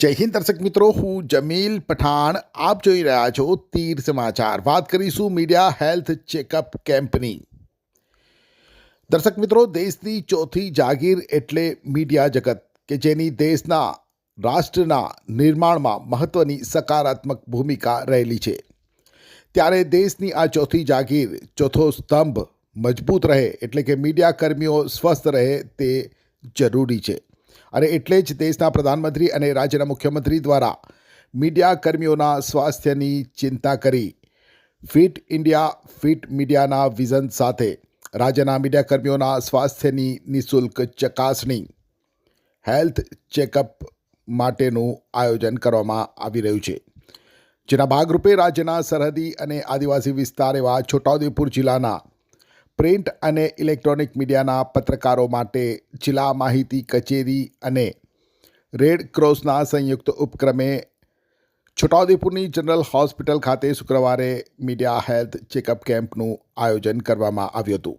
જય હિન્દ દર્શક મિત્રો, હું જમીલ પઠાણ. આપ જોઈ રહ્યા છો તીર સમાચાર. વાત કરીશું મીડિયા હેલ્થ ચેકઅપ કેમ્પની. દર્શક મિત્રો, દેશની ચોથી જાગીર એટલે મીડિયા જગત, કે જેની દેશના, રાષ્ટ્રના નિર્માણમાં મહત્વની સકારાત્મક ભૂમિકા રહેલી છે. ત્યારે દેશની આ ચોથી જાગીર, ચોથો સ્તંભ મજબૂત રહે એટલે કે મીડિયા કર્મીઓ સ્વસ્થ રહે તે જરૂરી છે. અને એટલે જ દેશના પ્રધાનમંત્રી અને રાજ્યના મુખ્યમંત્રી દ્વારા મીડિયા કર્મીઓના સ્વાસ્થ્યની ચિંતા કરી. ફિટ ઇન્ડિયા, ફિટ મીડિયાના વિઝન સાથે રાજ્યના મીડિયા કર્મીઓના સ્વાસ્થ્યની નિઃશુલ્ક ચકાસણી. હેલ્થ ચેકઅપ માટેનું આયોજન કરવામાં આવી રહ્યું છે. જેના ભાગરૂપે રાજ્યના સરહદી અને આદિવાસી વિસ્તાર એવા છોટાઉદેપુર જિલ્લાના પ્રિન્ટ અને ઇલેક્ટ્રોનિક મીડિયાના પત્રકારો માટે જિલ્લા માહિતી કચેરી અને રેડ ક્રોસના સંયુક્ત ઉપક્રમે છોટાઉદેપુરની જનરલ હોસ્પિટલ ખાતે શુક્રવારે મીડિયા હેલ્થ ચેકઅપ કેમ્પનું આયોજન કરવામાં આવ્યું હતું.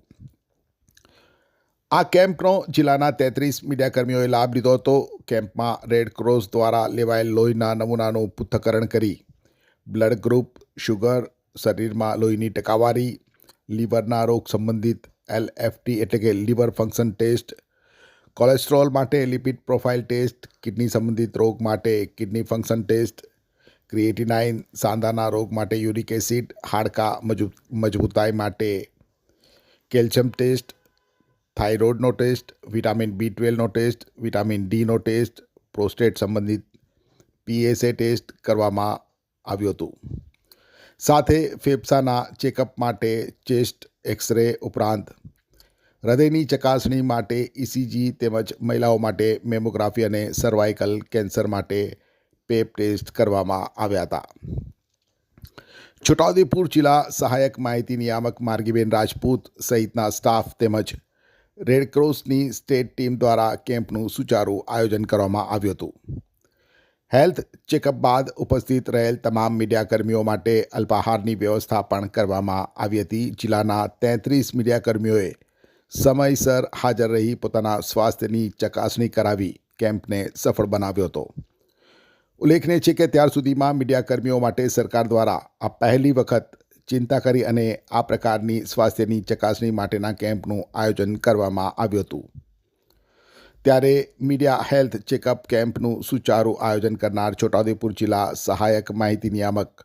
આ કેમ્પનો જિલ્લાના તેત્રીસ મીડિયાકર્મીઓએ લાભ લીધો હતો. કેમ્પમાં રેડ ક્રોસ દ્વારા લેવાયેલ લોહીના નમૂનાનું પૃથ્થકરણ કરી બ્લડ ગ્રુપ, શુગર, શરીરમાં લોહીની ટકાવારી લીવરના રોગ સંબંધિત એલએફટી એટલે કે લીવર ફંક્શન ટેસ્ટ, કોલેસ્ટ્રોલ માટે લિપિડ પ્રોફાઇલ ટેસ્ટ, કિડની સંબંધિત રોગ માટે કિડની ફંક્શન ટેસ્ટ, ક્રિએટિનાઇન સાંધાના રોગ માટે યુરિક એસિડ, હાડકા મજબૂતાઈ માટે કેલ્શિયમ ટેસ્ટ, થાઇરોઇડનો ટેસ્ટ, વિટામિન બી ટ્વેલ્વનો ટેસ્ટ, વિટામિન ડીનો ટેસ્ટ, પ્રોસ્ટેટ સંબંધિત પીએસએ ટેસ્ટ કરવામાં આવ્યું હતું. સાથે ફેફસાના ચેકઅપ માટે ચેસ્ટ એક્સરે ઉપરાંત હૃદયની ચકાસણી માટે ઇસીજી તેમજ મહિલાઓ માટે મેમોગ્રાફી અને સર્વાઇકલ કેન્સર માટે પેપ ટેસ્ટ કરવામાં આવ્યા હતા. છોટાઉદેપુર જિલ્લા સહાયક માહિતી નિયામક માર્ગીબેન રાજપૂત સહિતના સ્ટાફ તેમજ રેડક્રોસની સ્ટેટ ટીમ દ્વારા કેમ્પનું સુચારું આયોજન કરવામાં આવ્યું હતું. હેલ્થ ચેકઅપ બાદ ઉપસ્થિત રહેલ તમામ મીડિયાકર્મીઓ માટે અલ્પાહારની વ્યવસ્થા પણ કરવામાં આવી હતી. જિલ્લાના તેત્રીસ મીડિયાકર્મીઓએ સમયસર હાજર રહી પોતાના સ્વાસ્થ્યની ચકાસણી કરાવી કેમ્પને સફળ બનાવ્યો હતો. ઉલ્લેખનીય છે કે ત્યાર સુધીમાં મીડિયાકર્મીઓ માટે સરકાર દ્વારા આ પહેલી વખત ચિંતા કરી અને આ પ્રકારની સ્વાસ્થ્યની ચકાસણી માટેના કેમ્પનું આયોજન કરવામાં આવ્યું હતું. ત્યારે મીડિયા હેલ્થ ચેકઅપ કેમ્પનું સુચારું આયોજન કરનાર છોટાઉદેપુર જિલ્લા સહાયક માહિતી નિયામક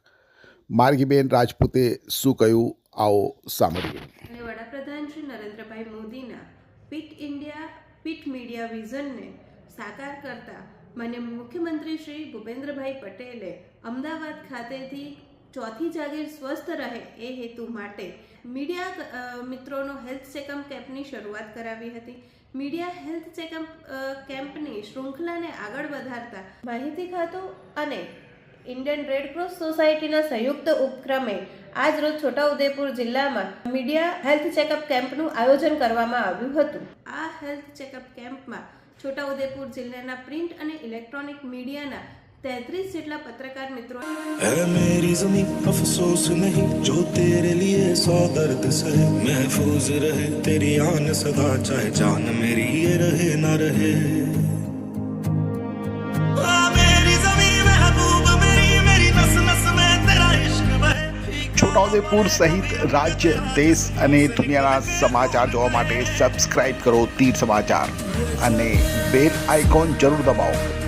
માર્ગીબેન રાજપૂતે શું કહ્યું? આવો સાંભળીએ. વડાપ્રધાન શ્રી નરેન્દ્રભાઈ મોદીના ફિટ ઇન્ડિયા, ફિટ મીડિયા વિઝનને સાકાર કરતા મને મુખ્યમંત્રી શ્રી ભૂપેન્દ્રભાઈ પટેલે અમદાવાદ ખાતેથી ચોથી જાગીર સ્વસ્થ રહે એ હેતુ માટે મીડિયા મિત્રોનો હેલ્થ ચેકઅપ કેમ્પની શરૂઆત કરાવી હતી. મીડિયા હેલ્થ ચેકઅપ કેમ્પની શૃંખલાને આગળ વધારતા માહિતી ખાતું અને ઇન્ડિયન રેડક્રોસ સોસાયટીના સંયુક્ત ઉપક્રમે આજ રોજ છોટાઉદેપુર જિલ્લામાં મીડિયા હેલ્થ ચેકઅપ કેમ્પનું આયોજન કરવામાં આવ્યું હતું. આ હેલ્થ ચેકઅપ કેમ્પમાં છોટાઉદેપુર જિલ્લાના પ્રિન્ટ અને ઇલેક્ટ્રોનિક મીડિયાના તેત્રીસ જેટલા પત્રકાર મિત્રો. મેરી જમી અફસોસ નહીં જો તેરે લીએ સો દર્દ સહે. મહેફૂઝ રહે તેરી આન સદા ચાહે જાન મેરી એ રહે ના રહે. છોટાઉદેપુર સહિત રાજ્ય દેશ અને દુનિયાના સમાચાર જોવા માટે સબસ્ક્રાઇબ કરો તીર સમાચાર. અને બેલ આઇકોન જરૂર દબાવો.